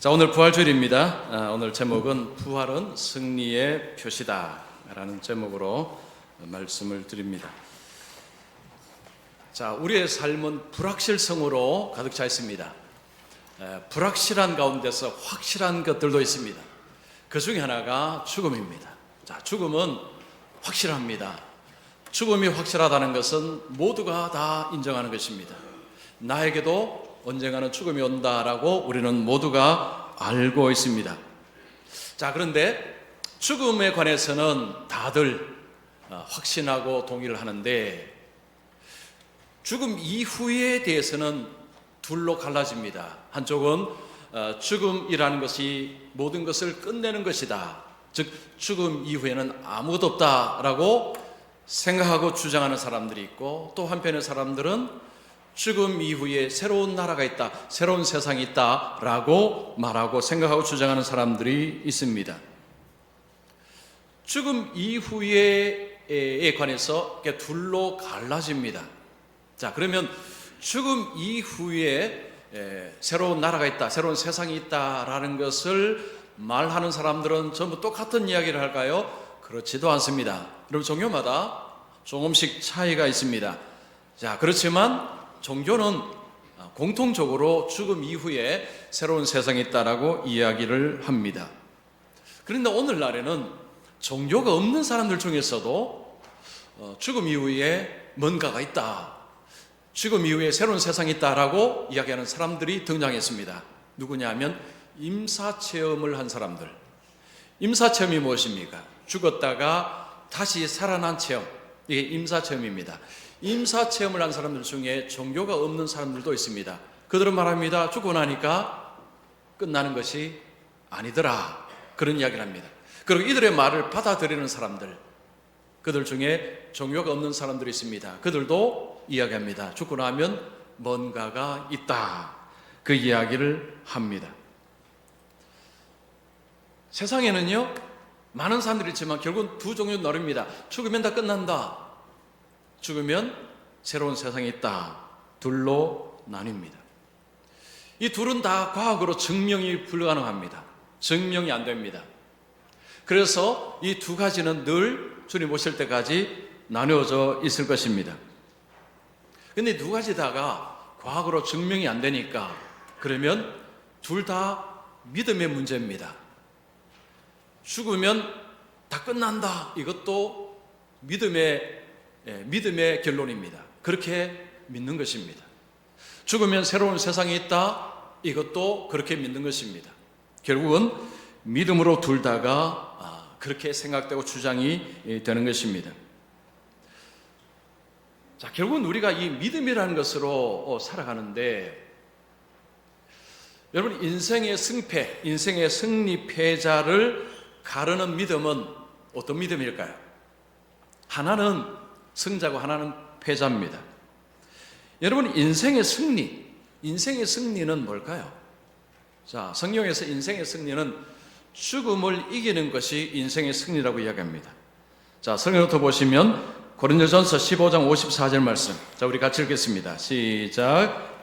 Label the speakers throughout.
Speaker 1: 자, 오늘 부활주일입니다. 아, 오늘 제목은 부활은 승리의 표시다라는 제목으로 말씀을 드립니다. 자, 우리의 삶은 불확실성으로 가득 차 있습니다. 에, 불확실한 가운데서 확실한 것들도 있습니다. 그 중에 하나가 죽음입니다. 자, 죽음은 확실합니다. 죽음이 확실하다는 것은 모두가 다 인정하는 것입니다. 나에게도 언젠가는 죽음이 온다라고 우리는 모두가 알고 있습니다. 자, 그런데 죽음에 관해서는 다들 어, 확신하고 동의를 하는데 죽음 이후에 대해서는 둘로 갈라집니다. 한쪽은 어, 죽음이라는 것이 모든 것을 끝내는 것이다. 즉 죽음 이후에는 아무것도 없다라고 생각하고 주장하는 사람들이 있고 또 한편의 사람들은 죽음 이후에 새로운 나라가 있다, 새로운 세상이 있다 라고 말하고 생각하고 주장하는 사람들이 있습니다. 죽음 이후에 관해서 둘로 갈라집니다. 자, 그러면 죽음 이후에 에, 새로운 나라가 있다, 새로운 세상이 있다라는 것을 말하는 사람들은 전부 똑같은 이야기를 할까요? 그렇지도 않습니다. 여러분, 종교마다 조금씩 차이가 있습니다. 자, 그렇지만 종교는 공통적으로 죽음 이후에 새로운 세상이 있다라고 이야기를 합니다. 그런데 오늘날에는 종교가 없는 사람들 중에서도 어, 죽음 이후에 뭔가가 있다. 죽음 이후에 새로운 세상이 있다라고 이야기하는 사람들이 등장했습니다. 누구냐면 임사 체험을 한 사람들. 임사 체험이 무엇입니까? 죽었다가 다시 살아난 체험. 이게 임사 체험입니다. 임사 체험을 한 사람들 중에 종교가 없는 사람들도 있습니다. 그들은 말합니다. 죽고 나니까 끝나는 것이 아니더라. 그런 이야기를 합니다. 그리고 이들의 말을 받아들이는 사람들, 그들 중에 종교가 없는 사람들이 있습니다. 그들도 이야기합니다. 죽고 나면 뭔가가 있다. 그 이야기를 합니다. 세상에는요, 많은 사람들이 있지만 결국은 두 종류 나릅니다. 죽으면 다 끝난다. 죽으면 새로운 세상이 있다. 둘로 나뉩니다. 이 둘은 다 과학으로 증명이 불가능합니다. 증명이 안 됩니다. 그래서 이 두 가지는 늘 주님 오실 때까지 나누어져 있을 것입니다. 근데 두 가지 다가 과학으로 증명이 안 되니까 그러면 둘 다 믿음의 문제입니다. 죽으면 다 끝난다. 이것도 믿음의 예, 믿음의 결론입니다. 그렇게 믿는 것입니다. 죽으면 새로운 세상이 있다. 이것도 그렇게 믿는 것입니다. 결국은 믿음으로 둘 다가 아, 그렇게 생각되고 주장이 되는 것입니다. 자, 결국은 우리가 이 믿음이라는 것으로 어, 살아가는데 여러분 인생의 승패, 인생의 승리 패자를 가르는 믿음은 어떤 믿음일까요? 하나는 승자고 하나는 패자입니다. 여러분 인생의 승리, 인생의 승리는 뭘까요? 자, 성경에서 인생의 승리는 죽음을 이기는 것이 인생의 승리라고 이야기합니다. 자, 성경부터 보시면 고린도전서 15장 54절 말씀. 자, 우리 같이 읽겠습니다. 시작.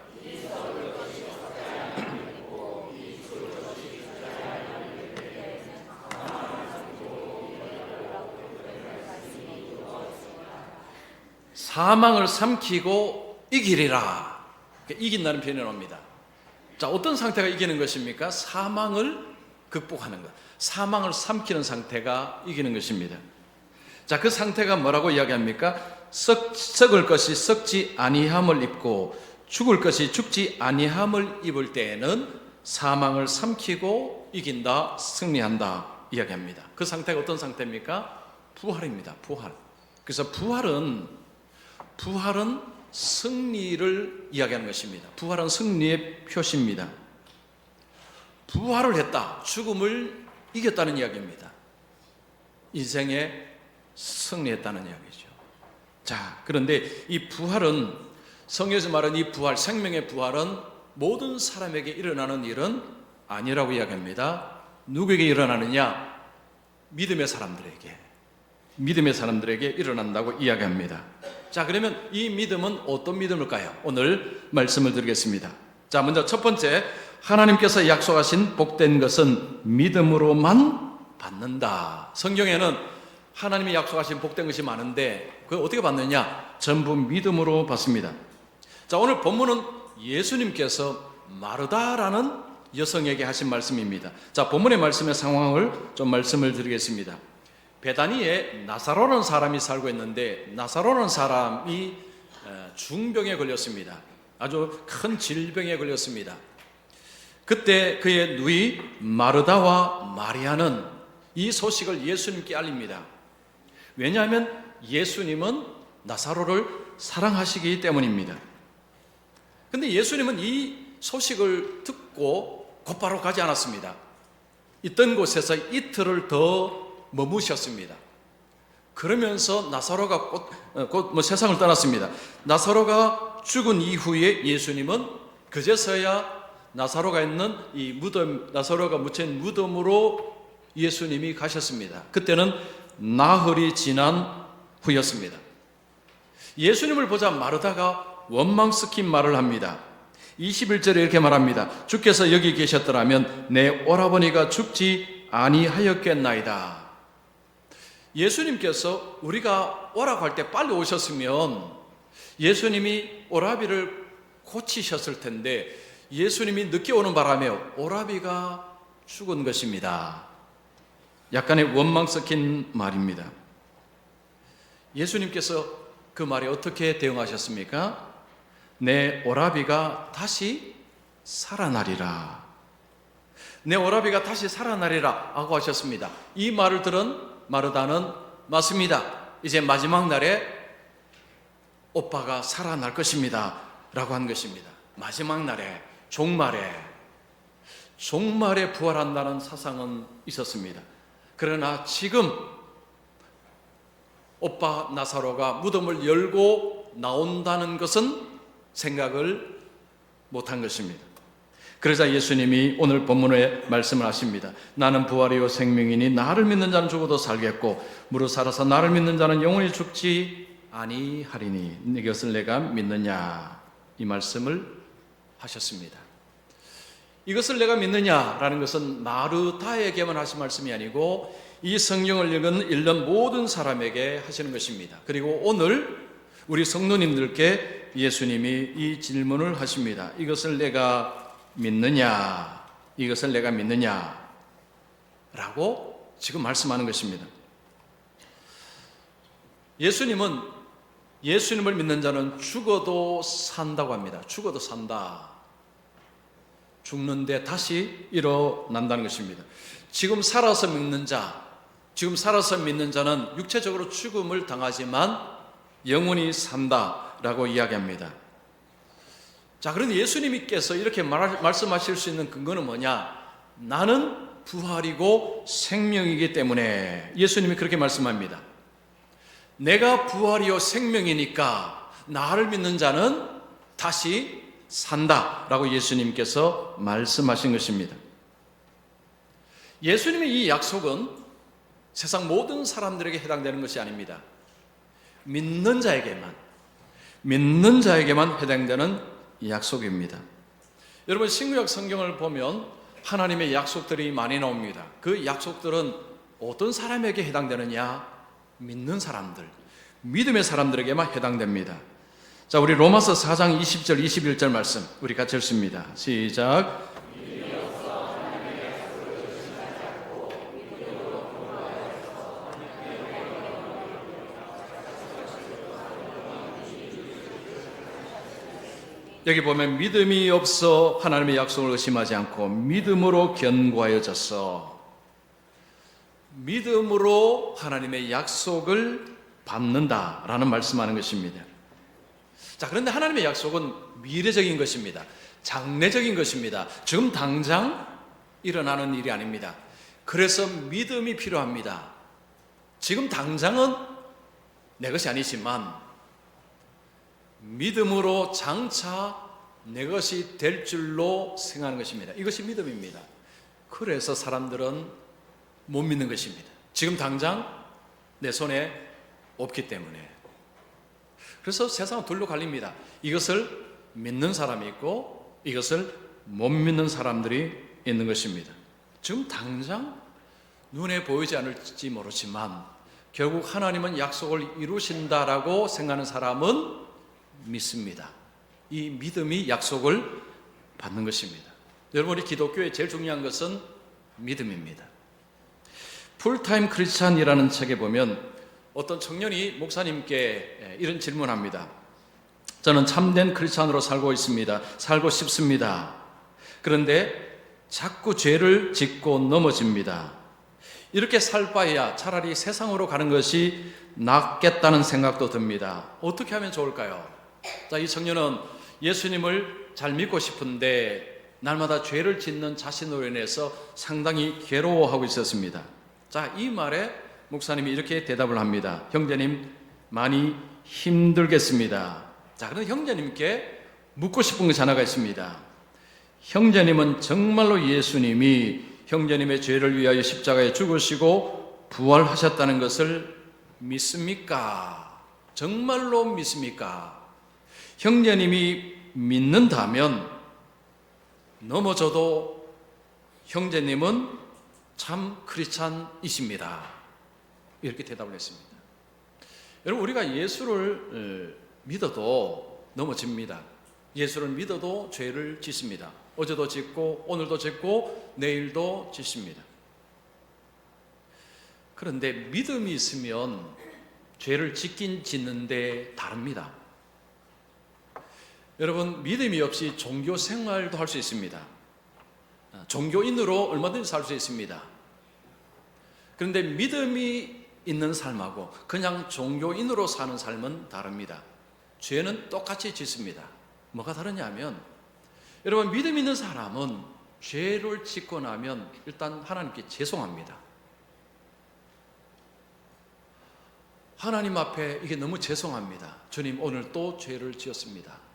Speaker 1: 사망을 삼키고 이기리라. 이긴다는 표현이 나옵니다. 자, 어떤 상태가 이기는 것입니까? 사망을 극복하는 것. 사망을 삼키는 상태가 이기는 것입니다. 자, 그 상태가 뭐라고 이야기합니까? 썩, 썩을 것이 썩지 아니함을 입고 죽을 것이 죽지 아니함을 입을 때에는 사망을 삼키고 이긴다, 승리한다 이야기합니다. 그 상태가 어떤 상태입니까? 부활입니다. 부활. 그래서 부활은 부활은 승리를 이야기하는 것입니다. 부활은 승리의 표시입니다. 부활을 했다. 죽음을 이겼다는 이야기입니다. 인생에 승리했다는 이야기죠. 자, 그런데 이 부활은 성경에서 말하는 이 부활, 생명의 부활은 모든 사람에게 일어나는 일은 아니라고 이야기합니다. 누구에게 일어나느냐? 믿음의 사람들에게. 믿음의 사람들에게 일어난다고 이야기합니다. 자, 그러면 이 믿음은 어떤 믿음일까요? 오늘 말씀을 드리겠습니다. 자, 먼저 첫 번째, 하나님께서 약속하신 복된 것은 믿음으로만 받는다. 성경에는 하나님이 약속하신 복된 것이 많은데 그걸 어떻게 받느냐? 전부 믿음으로 받습니다. 자, 오늘 본문은 예수님께서 마르다라는 여성에게 하신 말씀입니다. 자, 본문의 말씀의 상황을 좀 말씀을 드리겠습니다. 베다니에 나사로는 사람이 살고 있는데 나사로는 사람이 어, 중병에 걸렸습니다. 아주 큰 질병에 걸렸습니다. 그때 그의 누이 마르다와 마리아는 이 소식을 예수님께 알립니다. 왜냐하면 예수님은 나사로를 사랑하시기 때문입니다. 근데 예수님은 이 소식을 듣고 곧바로 가지 않았습니다. 있던 곳에서 이틀을 더 머무셨습니다. 그러면서 나사로가 곧뭐 세상을 떠났습니다. 나사로가 죽은 이후에 예수님은 그제서야 나사로가 있는 이 무덤, 나사로가 묻힌 무덤으로 예수님이 가셨습니다. 그때는 나흘이 지난 후였습니다. 예수님을 보자 마르다가 원망 스킨 말을 합니다. 21절에 이렇게 말합니다. 주께서 여기 계셨더라면 내 오라버니가 죽지 아니하였겠나이다. 예수님께서 우리가 오라고 할 때 빨리 오셨으면 예수님이 오라비를 고치셨을 텐데 예수님이 늦게 오는 바람에 오라비가 죽은 것입니다. 약간의 원망 섞인 말입니다. 예수님께서 그 말에 어떻게 대응하셨습니까? 내 오라비가 다시 살아나리라. 내 오라비가 다시 살아나리라 하고 하셨습니다. 이 말을 들은 마르다는 맞습니다. 이제 마지막 날에 오빠가 살아날 것입니다. 라고 한 것입니다. 마지막 날에, 종말에, 종말에 부활한다는 사상은 있었습니다. 그러나 지금 오빠 나사로가 무덤을 열고 나온다는 것은 생각을 못한 것입니다. 그러자 예수님이 오늘 본문에 말씀을 하십니다. 나는 부활이요 생명이니 나를 믿는 자는 죽어도 살겠고 무릇 살아서 나를 믿는 자는 영원히 죽지 아니하리니 이것을 내가 믿느냐 이 말씀을 하셨습니다. 이것을 내가 믿느냐라는 것은 마르다에게만 하신 말씀이 아니고 이 성경을 읽은 읽는 모든 사람에게 하시는 것입니다. 그리고 오늘 우리 성도님들께 예수님이 이 질문을 하십니다. 이것을 내가 믿느냐? 이것을 내가 믿느냐? 라고 지금 말씀하는 것입니다. 예수님은 예수님을 믿는 자는 죽어도 산다고 합니다. 죽어도 산다. 죽는데 다시 일어난다는 것입니다. 지금 살아서 믿는 자, 지금 살아서 믿는 자는 육체적으로 죽음을 당하지만 영원히 산다라고 이야기합니다. 자, 그런데 예수님께서 이렇게 말, 말씀하실 수 있는 근거는 뭐냐? 나는 부활이고 생명이기 때문에 예수님이 그렇게 말씀합니다. 내가 부활이요 생명이니까 나를 믿는 자는 다시 산다 라고 예수님께서 말씀하신 것입니다. 예수님의 이 약속은 세상 모든 사람들에게 해당되는 것이 아닙니다. 믿는 자에게만, 믿는 자에게만 해당되는 약속입니다. 여러분, 신구약 성경을 보면 하나님의 약속들이 많이 나옵니다. 그 약속들은 어떤 사람에게 해당되느냐? 믿는 사람들, 믿음의 사람들에게만 해당됩니다. 자, 우리 로마서 4장 20절, 21절 말씀 우리 같이 읽습니다. 시작. 여기 보면 믿음이 없어 하나님의 약속을 의심하지 않고 믿음으로 견고하여졌어. 믿음으로 하나님의 약속을 받는다라는 말씀하는 것입니다. 자, 그런데 하나님의 약속은 미래적인 것입니다. 장래적인 것입니다. 지금 당장 일어나는 일이 아닙니다. 그래서 믿음이 필요합니다. 지금 당장은 내 것이 아니지만 믿음으로 장차 내 것이 될 줄로 생각하는 것입니다. 이것이 믿음입니다. 그래서 사람들은 못 믿는 것입니다. 지금 당장 내 손에 없기 때문에. 그래서 세상은 둘로 갈립니다. 이것을 믿는 사람이 있고 이것을 못 믿는 사람들이 있는 것입니다. 지금 당장 눈에 보이지 않을지 모르지만 결국 하나님은 약속을 이루신다라고 생각하는 사람은 믿습니다. 이 믿음이 약속을 받는 것입니다. 여러분, 우리 기독교의 제일 중요한 것은 믿음입니다. 풀타임 크리스찬이라는 책에 보면 어떤 청년이 목사님께 이런 질문합니다. 저는 참된 크리스찬으로 살고 있습니다. 살고 싶습니다. 그런데 자꾸 죄를 짓고 넘어집니다. 이렇게 살 바에야 차라리 세상으로 가는 것이 낫겠다는 생각도 듭니다. 어떻게 하면 좋을까요? 자, 이 청년은 예수님을 잘 믿고 싶은데 날마다 죄를 짓는 자신으로 인해서 상당히 괴로워하고 있었습니다. 자, 이 말에 목사님이 이렇게 대답을 합니다. 형제님, 많이 힘들겠습니다. 자, 그런데 형제님께 묻고 싶은 것이 하나가 있습니다. 형제님은 정말로 예수님이 형제님의 죄를 위하여 십자가에 죽으시고 부활하셨다는 것을 믿습니까? 정말로 믿습니까? 형제님이 믿는다면 넘어져도 형제님은 참 크리스찬이십니다. 이렇게 대답을 했습니다. 여러분 우리가 예수를 어, 믿어도 넘어집니다. 예수를 믿어도 죄를 짓습니다. 어제도 짓고 오늘도 짓고 내일도 짓습니다. 그런데 믿음이 있으면 죄를 짓긴 짓는데 다릅니다. 여러분 믿음이 없이 종교 생활도 할 수 있습니다. 아, 종교인으로 얼마든지 살 수 있습니다. 그런데 믿음이 있는 삶하고 그냥 종교인으로 사는 삶은 다릅니다. 죄는 똑같이 짓습니다. 뭐가 다르냐면 여러분 믿음 있는 사람은 죄를 짓고 나면 일단 하나님께 죄송합니다. 하나님 앞에 이게 너무 죄송합니다. 주님 오늘 또 죄를 지었습니다.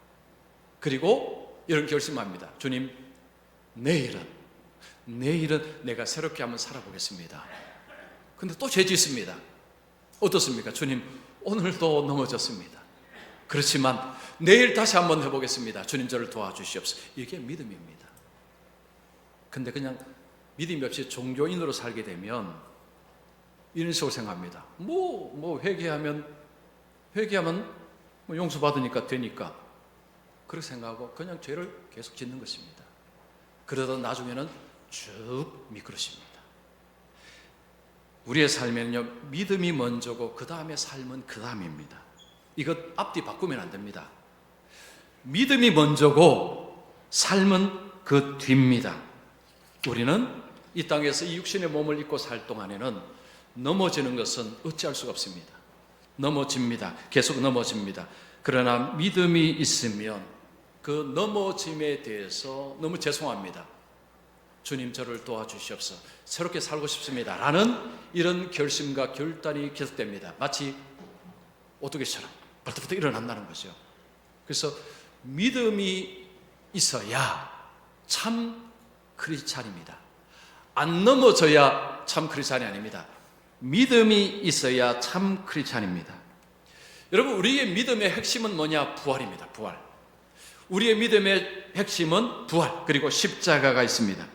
Speaker 1: 그리고 이런 결심합니다. 주님 내일은 내일은 내가 새롭게 한번 살아보겠습니다. 근데 또 죄 짓습니다. 어떻습니까? 주님 오늘도 넘어졌습니다. 그렇지만 내일 다시 한번 해보겠습니다. 주님 저를 도와주시옵소서. 이게 믿음입니다. 근데 그냥 믿음이 없이 종교인으로 살게 되면 이런 식으로 생각합니다. 뭐, 뭐 회개하면, 회개하면 뭐 용서받으니까 되니까. 그렇게 생각하고 그냥 죄를 계속 짓는 것입니다. 그러다 나중에는 쭉 미끄러집니다. 우리의 삶에는요, 믿음이 먼저고 그 다음에 삶은 그 다음입니다. 이것 앞뒤 바꾸면 안 됩니다. 믿음이 먼저고 삶은 그 뒤입니다. 우리는 이 땅에서 이 육신의 몸을 입고 살 동안에는 넘어지는 것은 어찌할 수가 없습니다. 넘어집니다. 계속 넘어집니다. 그러나 믿음이 있으면 그 넘어짐에 대해서 너무 죄송합니다. 주님 저를 도와주시옵소서. 새롭게 살고 싶습니다. 라는 이런 결심과 결단이 계속됩니다. 마치 오뚜기처럼 벌떡벌떡 일어난다는 거죠. 그래서 믿음이 있어야 참 크리스찬입니다. 안 넘어져야 참 크리스찬이 아닙니다. 믿음이 있어야 참 크리스찬입니다. 여러분 우리의 믿음의 핵심은 뭐냐? 부활입니다. 부활. 우리의 믿음의 핵심은 부활 그리고 십자가가 있습니다.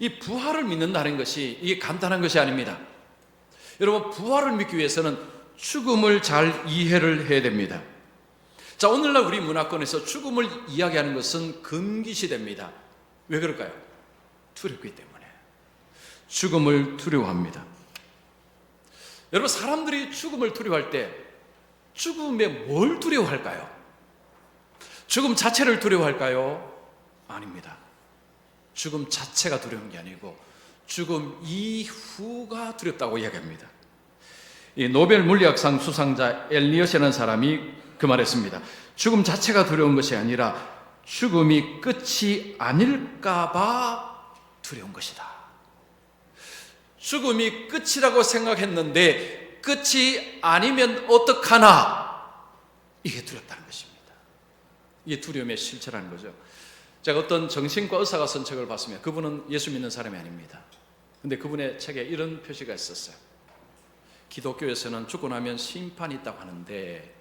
Speaker 1: 이 부활을 믿는다는 것이 이게 간단한 것이 아닙니다. 여러분 부활을 믿기 위해서는 죽음을 잘 이해를 해야 됩니다. 자 오늘날 우리 문화권에서 죽음을 이야기하는 것은 금기시됩니다. 왜 그럴까요? 두렵기 때문에 죽음을 두려워합니다. 여러분 사람들이 죽음을 두려워할 때 죽음에 뭘 두려워할까요? 죽음 자체를 두려워할까요? 아닙니다. 죽음 자체가 두려운 게 아니고 죽음 이후가 두렵다고 이야기합니다. 이 노벨 물리학상 수상자 엘리엇이라는 사람이 그 말했습니다. 죽음 자체가 두려운 것이 아니라 죽음이 끝이 아닐까봐 두려운 것이다. 죽음이 끝이라고 생각했는데 끝이 아니면 어떡하나 이게 두렵다는 것입니다. 이게 두려움의 실체라는 거죠. 제가 어떤 정신과 의사가 쓴 책을 봤으면 그분은 예수 믿는 사람이 아닙니다. 근데 그분의 책에 이런 표시가 있었어요. 기독교에서는 죽고 나면 심판이 있다고 하는데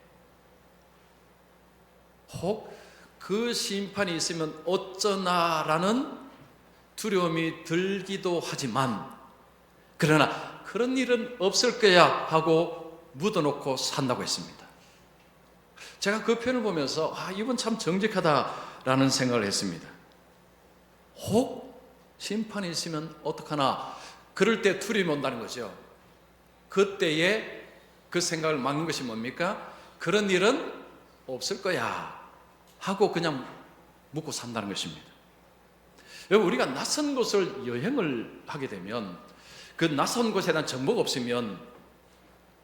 Speaker 1: 혹 그 심판이 있으면 어쩌나라는 두려움이 들기도 하지만 그러나 그런 일은 없을 거야 하고 묻어놓고 산다고 했습니다. 제가 그 표현을 보면서 아 이분 참 정직하다라는 생각을 했습니다. 혹 심판이 있으면 어떡하나 그럴 때 두려움이 온다는 거죠. 그때에 그 생각을 막는 것이 뭡니까? 그런 일은 없을 거야 하고 그냥 묻고 산다는 것입니다. 여러분 우리가 낯선 곳을 여행을 하게 되면 그 낯선 곳에 대한 정보가 없으면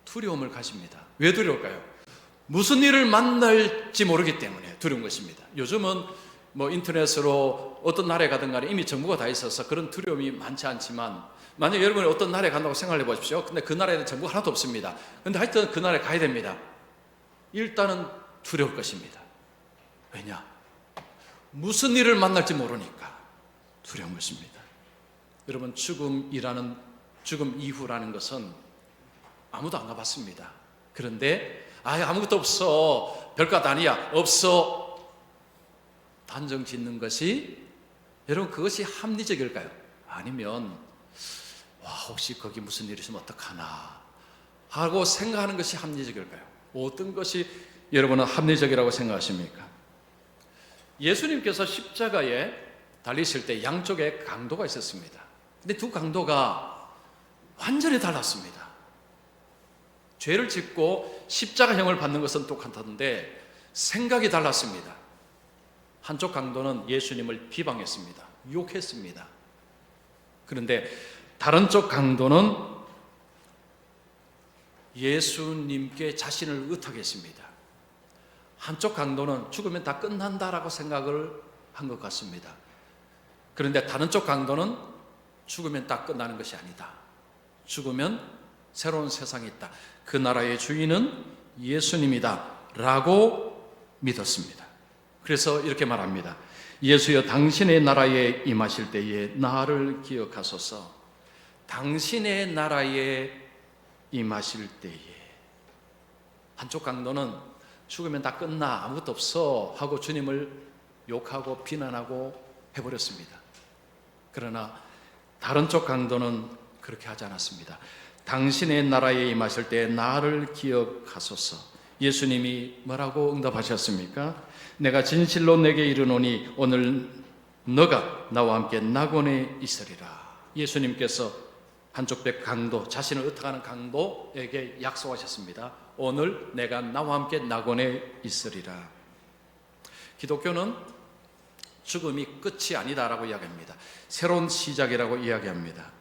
Speaker 1: 두려움을 가집니다. 왜 두려울까요? 무슨 일을 만날지 모르기 때문에 두려운 것입니다. 요즘은 뭐 인터넷으로 어떤 나라에 가든 간에 이미 정보가 다 있어서 그런 두려움이 많지 않지만 만약 여러분이 어떤 나라에 간다고 생각해 보십시오. 근데 그 나라에는 정보가 하나도 없습니다. 근데 하여튼 그 나라에 가야 됩니다. 일단은 두려울 것입니다. 왜냐? 무슨 일을 만날지 모르니까 두려운 것입니다. 여러분 죽음이라는 죽음 이후라는 것은 아무도 안 가봤습니다. 그런데 아 아무것도 없어 별것 아니야 없어 단정 짓는 것이 여러분 그것이 합리적일까요? 아니면 와 혹시 거기 무슨 일이 있으면 어떡하나 하고 생각하는 것이 합리적일까요? 어떤 것이 여러분은 합리적이라고 생각하십니까? 예수님께서 십자가에 달리실 때 양쪽에 강도가 있었습니다. 근데 두 강도가 완전히 달랐습니다. 죄를 짓고 십자가형을 받는 것은 똑같았는데 생각이 달랐습니다. 한쪽 강도는 예수님을 비방했습니다. 욕했습니다. 그런데 다른 쪽 강도는 예수님께 자신을 의탁했습니다. 한쪽 강도는 죽으면 다 끝난다라고 생각을 한 것 같습니다. 그런데 다른 쪽 강도는 죽으면 다 끝나는 것이 아니다. 죽으면 새로운 세상이 있다. 그 나라의 주인은 예수님이다. 라고 믿었습니다. 그래서 이렇게 말합니다. 예수여 당신의 나라에 임하실 때에 나를 기억하소서. 당신의 나라에 임하실 때에 한쪽 강도는 죽으면 다 끝나 아무것도 없어 하고 주님을 욕하고 비난하고 해버렸습니다. 그러나 다른 쪽 강도는 그렇게 하지 않았습니다. 당신의 나라에 임하실 때 나를 기억하소서. 예수님이 뭐라고 응답하셨습니까? 내가 진실로 내게 이르노니 오늘 너가 나와 함께 낙원에 있으리라. 예수님께서 한쪽 백 강도, 자신을 의탁하는 강도에게 약속하셨습니다. 오늘 내가 나와 함께 낙원에 있으리라. 기독교는 죽음이 끝이 아니다라고 이야기합니다. 새로운 시작이라고 이야기합니다.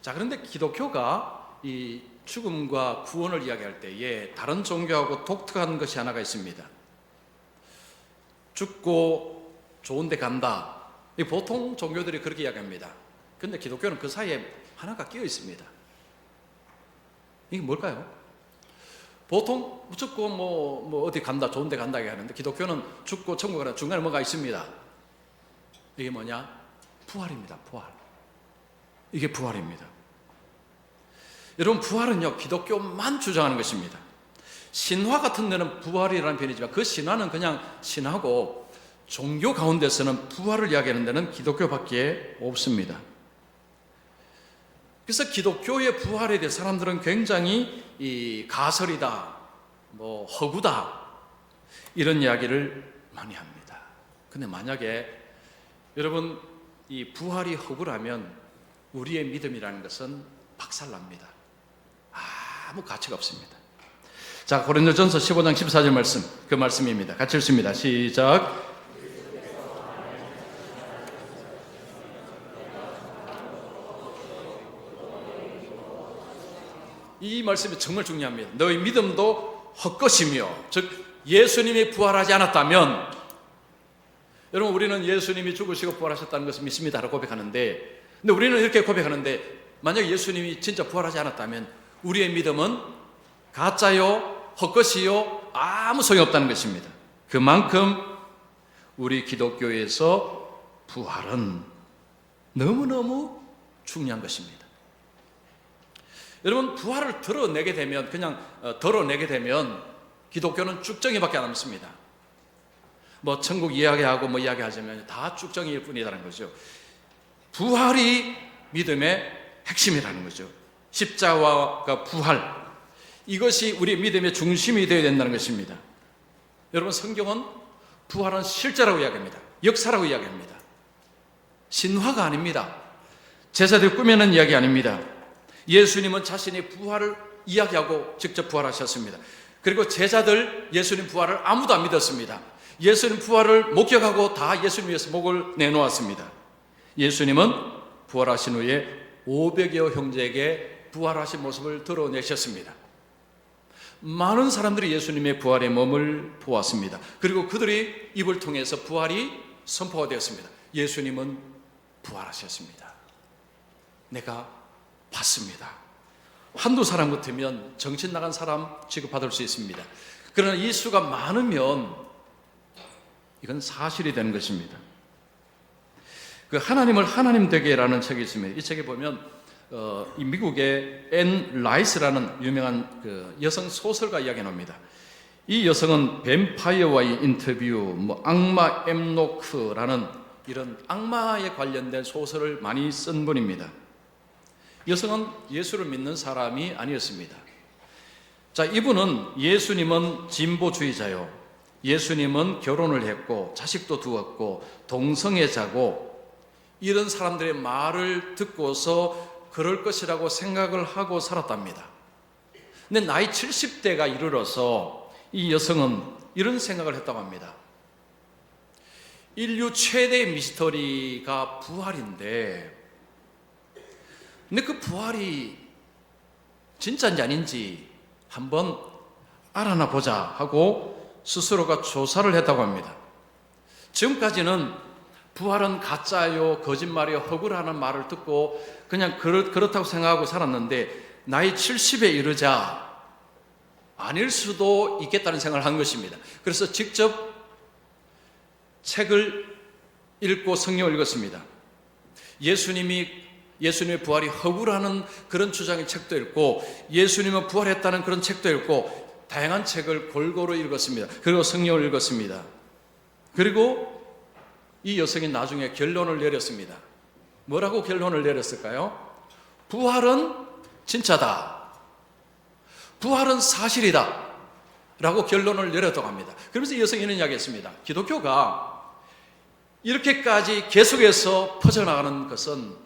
Speaker 1: 자, 그런데 기독교가 이 죽음과 구원을 이야기할 때에 다른 종교하고 독특한 것이 하나가 있습니다. 죽고 좋은 데 간다. 이 보통 종교들이 그렇게 이야기합니다. 근데 기독교는 그 사이에 하나가 끼어 있습니다. 이게 뭘까요? 보통 죽고 뭐, 뭐 어디 간다, 좋은 데 간다 하는데 기독교는 죽고 천국 가는 중간에 뭐가 있습니다. 이게 뭐냐? 부활입니다. 부활. 이게 부활입니다. 여러분, 부활은요, 기독교만 주장하는 것입니다. 신화 같은 데는 부활이라는 표현이지만 그 신화는 그냥 신하고 종교 가운데서는 부활을 이야기하는 데는 기독교밖에 없습니다. 그래서 기독교의 부활에 대해 사람들은 굉장히 이 가설이다, 뭐 허구다 이런 이야기를 많이 합니다. 근데 만약에 여러분 이 부활이 허구라면 우리의 믿음이라는 것은 박살납니다. 아무 가치가 없습니다. 자, 고린도전서 15장 14절 말씀. 그 말씀입니다. 같이 읽습니다. 시작. 이 말씀이 정말 중요합니다. 너희 믿음도 헛것이며, 즉 예수님이 부활하지 않았다면, 여러분 우리는 예수님이 죽으시고 부활하셨다는 것을 믿습니다라고 고백하는데, 근데 우리는 이렇게 고백하는데, 만약 예수님이 진짜 부활하지 않았다면, 우리의 믿음은 가짜요, 헛것이요, 아무 소용 없다는 것입니다. 그만큼 우리 기독교에서 부활은 너무너무 중요한 것입니다. 여러분 부활을 드러내게 되면 그냥 어, 덜어내게 되면 기독교는 쭉정이밖에 안 남습니다. 뭐 천국 이야기하고 뭐 이야기하자면 다 쭉정이일 뿐이라는 거죠. 부활이 믿음의 핵심이라는 거죠. 십자가와 부활 이것이 우리 믿음의 중심이 되어야 된다는 것입니다. 여러분 성경은 부활은 실제라고 이야기합니다. 역사라고 이야기합니다. 신화가 아닙니다. 제자들 꾸며낸 이야기 아닙니다. 예수님은 자신의 부활을 이야기하고 직접 부활하셨습니다. 그리고 제자들 예수님 부활을 아무도 안 믿었습니다. 예수님 부활을 목격하고 다 예수님 위해서 목을 내놓았습니다. 예수님은 부활하신 후에 500여 형제에게 부활하신 모습을 드러내셨습니다. 많은 사람들이 예수님의 부활의 몸을 보았습니다. 그리고 그들이 입을 통해서 부활이 선포가 되었습니다. 예수님은 부활하셨습니다. 내가 봤습니다. 한두 사람 같으면 정신 나간 사람 취급받을 수 있습니다. 그러나 이 수가 많으면 이건 사실이 되는 것입니다. 그 하나님을 하나님 되게라는 책이 있습니다. 이 책에 보면 어, 이 미국의 앤 라이스라는 유명한 그 여성 소설가 이야기 나옵니다. 이 여성은 뱀파이어와의 인터뷰, 뭐 악마 엠노크라는 이런 악마에 관련된 소설을 많이 쓴 분입니다. 여성은 예수를 믿는 사람이 아니었습니다. 자, 이분은 예수님은 진보주의자요. 예수님은 결혼을 했고 자식도 두었고 동성애자고 이런 사람들의 말을 듣고서 그럴 것이라고 생각을 하고 살았답니다. 근데 나이 70대가 이르러서 이 여성은 이런 생각을 했다고 합니다. 인류 최대의 미스터리가 부활인데, 근데 그 부활이 진짜인지 아닌지 한번 알아나 보자 하고 스스로가 조사를 했다고 합니다. 지금까지는 부활은 가짜요, 거짓말이요, 허구라는 말을 듣고 그냥 그렇, 그렇다고 생각하고 살았는데 나이 70에 이르자 아닐 수도 있겠다는 생각을 한 것입니다. 그래서 직접 책을 읽고 성경을 읽었습니다. 예수님이 예수님의 부활이 허구라는 그런 주장의 책도 읽고 예수님은 부활했다는 그런 책도 읽고 다양한 책을 골고루 읽었습니다. 그리고 성경을 읽었습니다. 그리고 이 여성이 나중에 결론을 내렸습니다. 뭐라고 결론을 내렸을까요? 부활은 진짜다. 부활은 사실이다. 라고 결론을 내렸다고 합니다. 그러면서 이 여성이 이런 이야기 했습니다. 기독교가 이렇게까지 계속해서 퍼져나가는 것은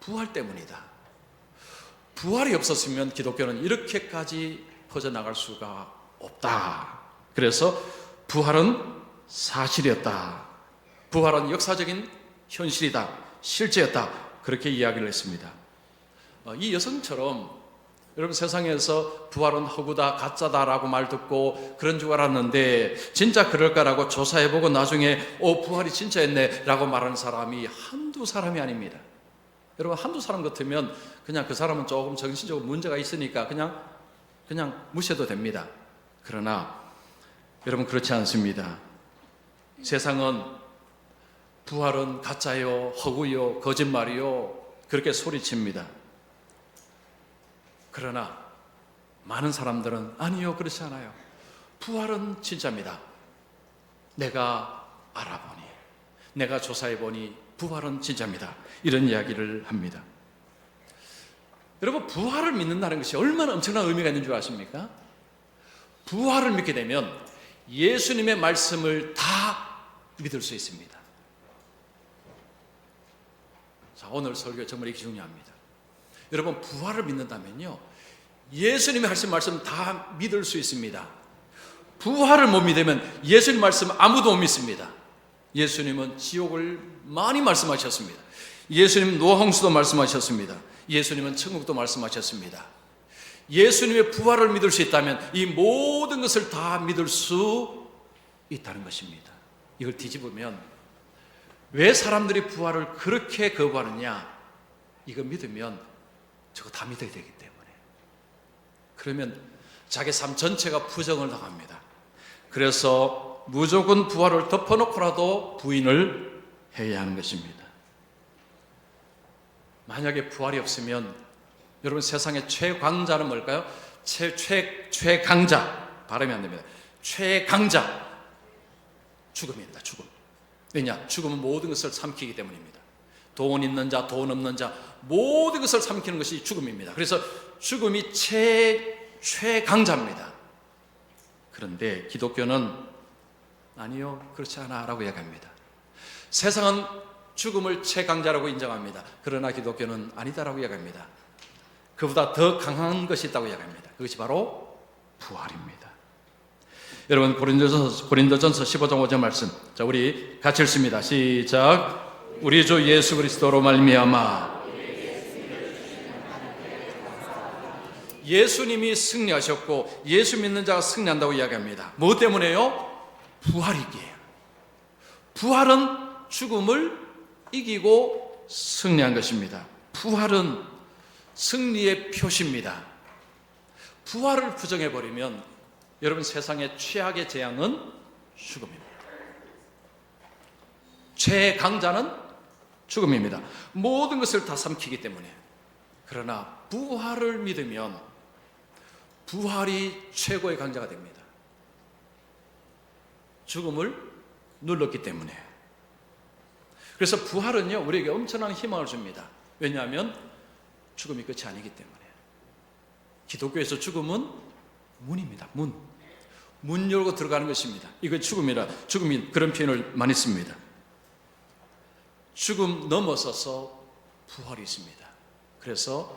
Speaker 1: 부활 때문이다. 부활이 없었으면 기독교는 이렇게까지 퍼져나갈 수가 없다. 그래서 부활은 사실이었다. 부활은 역사적인 현실이다. 실제였다. 그렇게 이야기를 했습니다. 어, 이 여성처럼 여러분 세상에서 부활은 허구다, 가짜다라고 말 듣고 그런 줄 알았는데 진짜 그럴까라고 조사해보고 나중에 어 부활이 진짜였네라고 말하는 사람이 한두 사람이 아닙니다. 여러분 한두 사람 같으면 그냥 그 사람은 조금 정신적으로 문제가 있으니까 그냥 그냥 무시해도 됩니다. 그러나 여러분 그렇지 않습니다. 세상은 부활은 가짜요, 허구요, 거짓말이요 그렇게 소리칩니다. 그러나 많은 사람들은 아니요 그렇지 않아요. 부활은 진짜입니다. 내가 알아보니, 내가 조사해 보니 부활은 진짜입니다. 이런 이야기를 합니다. 여러분 부활을 믿는다는 것이 얼마나 엄청난 의미가 있는 줄 아십니까? 부활을 믿게 되면 예수님의 말씀을 다 믿을 수 있습니다. 자, 오늘 설교 정말 이게 중요합니다. 여러분, 부활을 믿는다면요, 예수님이 하신 말씀 다 믿을 수 있습니다. 부활을 못 믿으면 예수님 말씀 아무도 못 믿습니다. 예수님은 지옥을 많이 말씀하셨습니다. 예수님 노홍수도 말씀하셨습니다. 예수님은 천국도 말씀하셨습니다. 예수님의 부활을 믿을 수 있다면 이 모든 것을 다 믿을 수 있다는 것입니다. 이걸 뒤집으면 왜 사람들이 부활을 그렇게 거부하느냐? 이거 믿으면 저거 다 믿어야 되기 때문에. 그러면 자기 삶 전체가 부정을 당합니다. 그래서 무조건 부활을 덮어놓고라도 부인을 해야 하는 것입니다. 만약에 부활이 없으면 여러분 세상의 최강자는 뭘까요? 최, 최, 최강자. 발음이 안 됩니다. 최강자. 죽음입니다. 죽음. 왜냐? 죽음은 모든 것을 삼키기 때문입니다. 돈 있는 자, 돈 없는 자, 모든 것을 삼키는 것이 죽음입니다. 그래서 죽음이 최, 최강자입니다. 그런데 기독교는 아니요, 그렇지 않아 라고 이야기합니다. 세상은 죽음을 최강자라고 인정합니다. 그러나 기독교는 아니다라고 이야기합니다. 그보다 더 강한 것이 있다고 이야기합니다. 그것이 바로 부활입니다. 여러분 고린도전서 고린도전서 15장 5절 말씀. 자, 우리 같이 읽습니다. 시작. 우리 주 예수 그리스도로 말미암아 예수님이 승리하셨고 예수 믿는 자가 승리한다고 이야기합니다. 뭐 때문에요? 부활이기에. 부활은 죽음을 이기고 승리한 것입니다. 부활은 승리의 표시입니다. 부활을 부정해 버리면 여러분 세상의 최악의 재앙은 죽음입니다. 최강자는 죽음입니다. 모든 것을 다 삼키기 때문에. 그러나 부활을 믿으면 부활이 최고의 강자가 됩니다. 죽음을 눌렀기 때문에. 그래서 부활은요, 우리에게 엄청난 희망을 줍니다. 왜냐하면 죽음이 끝이 아니기 때문에. 기독교에서 죽음은 문입니다. 문. 문 열고 들어가는 것입니다. 이거 죽음이라, 죽음이 그런 표현을 많이 씁니다. 죽음 넘어서서 부활이 있습니다. 그래서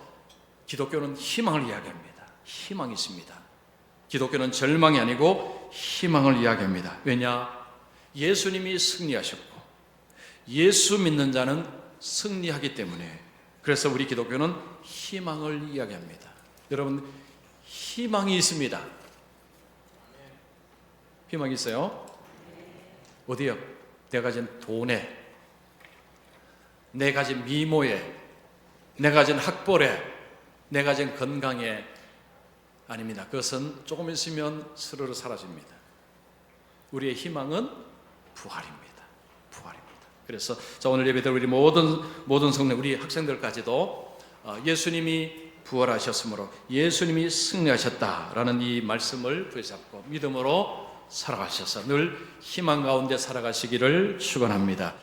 Speaker 1: 기독교는 희망을 이야기합니다. 희망이 있습니다. 기독교는 절망이 아니고 희망을 이야기합니다. 왜냐? 예수님이 승리하셨고, 예수 믿는 자는 승리하기 때문에, 그래서 우리 기독교는 희망을 이야기합니다. 여러분, 희망이 있습니다. 희망이 있어요? 어디요? 내가 가진 돈에, 내가 가진 미모에, 내가 가진 학벌에, 내가 가진 건강에 아닙니다. 그것은 조금 있으면 스르르 사라집니다. 우리의 희망은 부활입니다. 부활입니다. 그래서 자 오늘 예배들 우리 모든 모든 성내 우리 학생들까지도 어, 예수님이 부활하셨으므로 예수님이 승리하셨다라는 이 말씀을 붙잡고 믿음으로 살아가셔서 늘 희망 가운데 살아가시기를 축원합니다.